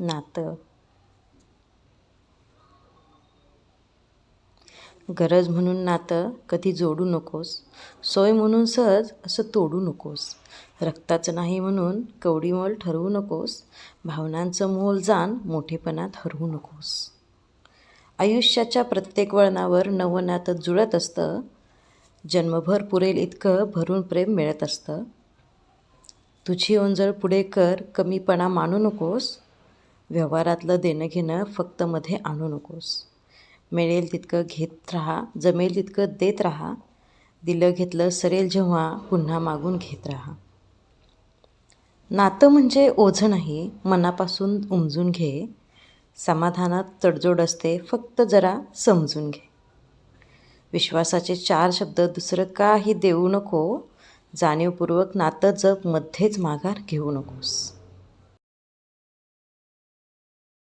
नातं. गरज म्हणून नातं कधी जोडू नकोस. सोय म्हणून सहज असं तोडू नकोस. रक्ताचं नाही म्हणून कवडीमोल ठरवू नकोस. भावनांचं मोल जाण मोठेपणात हरवू नकोस. आयुष्याच्या प्रत्येक वळणावर नवं नातं जुळत असतं. जन्मभर पुरेल इतकं भरून प्रेम मिळत असतं. तुझी ओंजळ पुढे कर कमीपणा मानू नकोस. व्यवहारातलं देणं घेणं फक्त मध्ये आणू नकोस. मिळेल तितकं घेत राहा जमेल तितकं देत राहा. दिलं घेतलं सरेल जेव्हा पुन्हा मागून घेत राहा. नातं म्हणजे ओझं नाही मनापासून उमजून घे. समाधानात तडजोड असते फक्त जरा समजून घे. विश्वासाचे चार शब्द दुसरं काही देऊ नको. जाणीवपूर्वक नातं जप मध्येच माघार घेऊ नकोस.